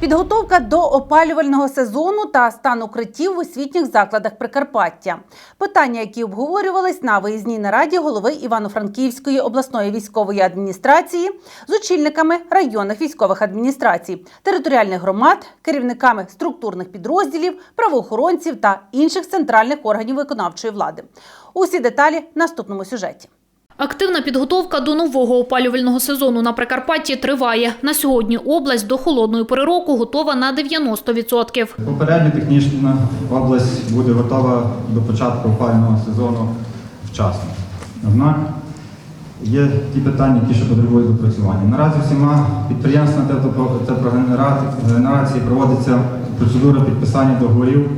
Підготовка до опалювального сезону та стан укриттів в освітніх закладах Прикарпаття. Питання, які обговорювались на виїзній нараді голови Івано-Франківської обласної військової адміністрації з очільниками районних військових адміністрацій, територіальних громад, керівниками структурних підрозділів, правоохоронців та інших центральних органів виконавчої влади. Усі деталі в наступному сюжеті. Активна підготовка до нового опалювального сезону на Прикарпатті триває. На сьогодні область до холодної пори року готова на 90%. Попередньо технічна область буде готова до початку опалювального сезону вчасно. Однак є ті питання, які ще потребують допрацювання. Наразі всіма підприємствами теплогенерації проводиться процедура підписання договорів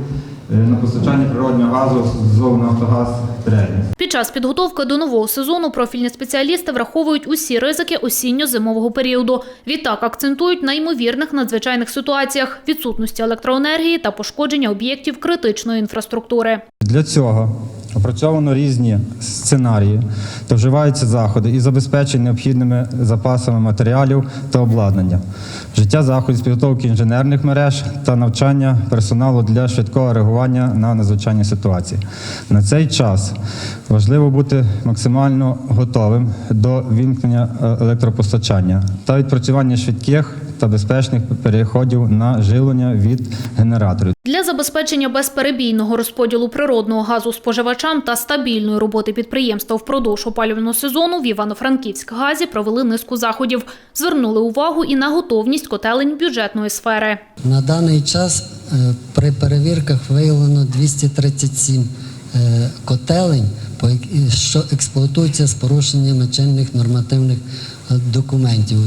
на постачання природнього газу з «Нафтогаз Трейдинг». Під час підготовки до нового сезону профільні спеціалісти враховують усі ризики осінньо-зимового періоду. Відтак акцентують на ймовірних надзвичайних ситуаціях, відсутності електроенергії та пошкодження об'єктів критичної інфраструктури. Для цього опрацьовано різні сценарії та вживаються заходи і забезпечені необхідними запасами матеріалів та обладнання, вжиття заходів з підготовки інженерних мереж та навчання персоналу для швидкого реагування на надзвичайні ситуації. На цей час важливо бути максимально готовим до вімкнення е, електропостачання та відпрацювання швидких та безпечних переходів на живлення від генераторів. Для забезпечення безперебійного розподілу природного газу споживачам та стабільної роботи підприємства впродовж опалювального сезону в Івано-Франківськ газі провели низку заходів. Звернули увагу і на готовність котелень бюджетної сфери. На даний час е, при перевірках виявлено 237 е, котелень, що експлуатуються з порушеннями чинних нормативних е, документів.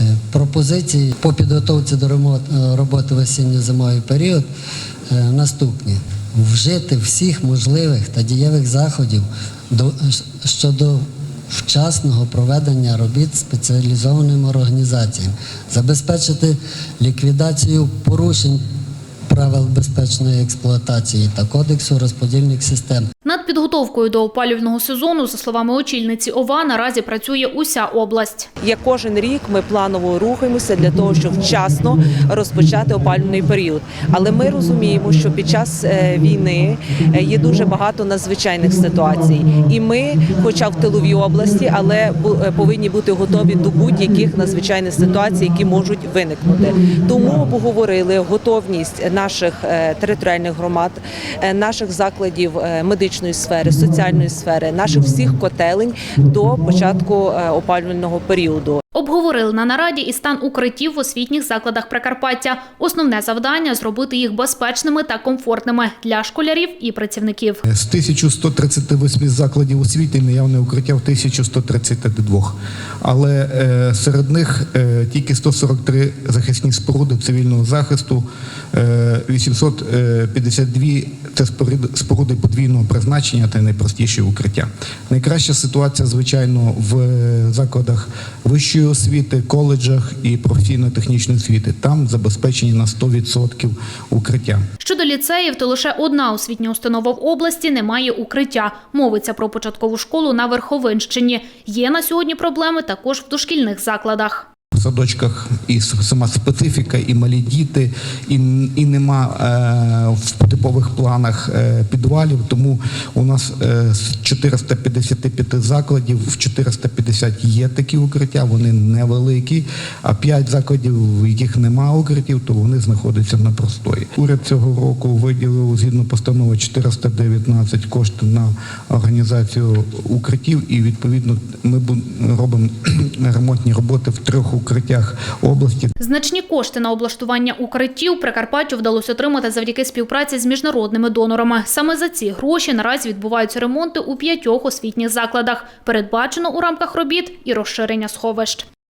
Е, Пропозиції по підготовці до е, роботи в осінньо-зимовий період е, наступні: вжити всіх можливих та дієвих заходів до- щодо вчасного проведення робіт спеціалізованими організаціями, забезпечити ліквідацію порушень правил безпечної експлуатації та кодексу розподільних систем. Над підготовкою до опалювального сезону, за словами очільниці ОВА, наразі працює уся область. Як кожен рік ми планово рухаємося для того, щоб вчасно розпочати опалювальний період. Але ми розуміємо, що під час е, війни е, є дуже багато надзвичайних ситуацій, і ми, хоча в тиловій області, але е, повинні бути готові до будь-яких надзвичайних ситуацій, які можуть виникнути. Тому обговорили готовність наших територіальних громад, наших закладів е, медичної сфери, соціальної сфери, наших всіх котелень до початку е, опалювального періоду. Обговорили на нараді і стан укриттів в освітніх закладах Прикарпаття. Основне завдання зробити їх безпечними та комфортними для школярів і працівників. З 1138 закладів освіти наявне укриття в 1132. Але е, серед них е, тільки 143 захисні споруди цивільного захисту, е, 852 це споруди- подвійного призначення та найпростіші укриття. Найкраща ситуація, звичайно, в е, закладах вищої освіти, коледжах і професійно-технічної освіти. Там забезпечені на 100% укриття. Щодо ліцеїв, то лише одна освітня установа в області не має укриття. Мовиться про початкову школу на Верховинщині. Є на сьогодні проблеми також в дошкільних закладах. Садочках і сама специфіка, і малі діти, і, і нема е, в типових планах е, підвалів. Тому у нас е, з 455 закладів в 450 є такі укриття, вони невеликі. А 5 закладів, в яких нема укриттів, то вони знаходяться на простої. Уряд цього року виділив згідно постанови 419 кошти на організацію укриттів, і відповідно ми робимо ремонтні роботи в трьох укриттях області. Значні кошти на облаштування укриттів Прикарпаттю вдалося отримати завдяки співпраці з міжнародними донорами. Саме за ці гроші наразі відбуваються ремонти у п'ятьох освітніх закладах. Передбачено у рамках робіт і розширення сховищ.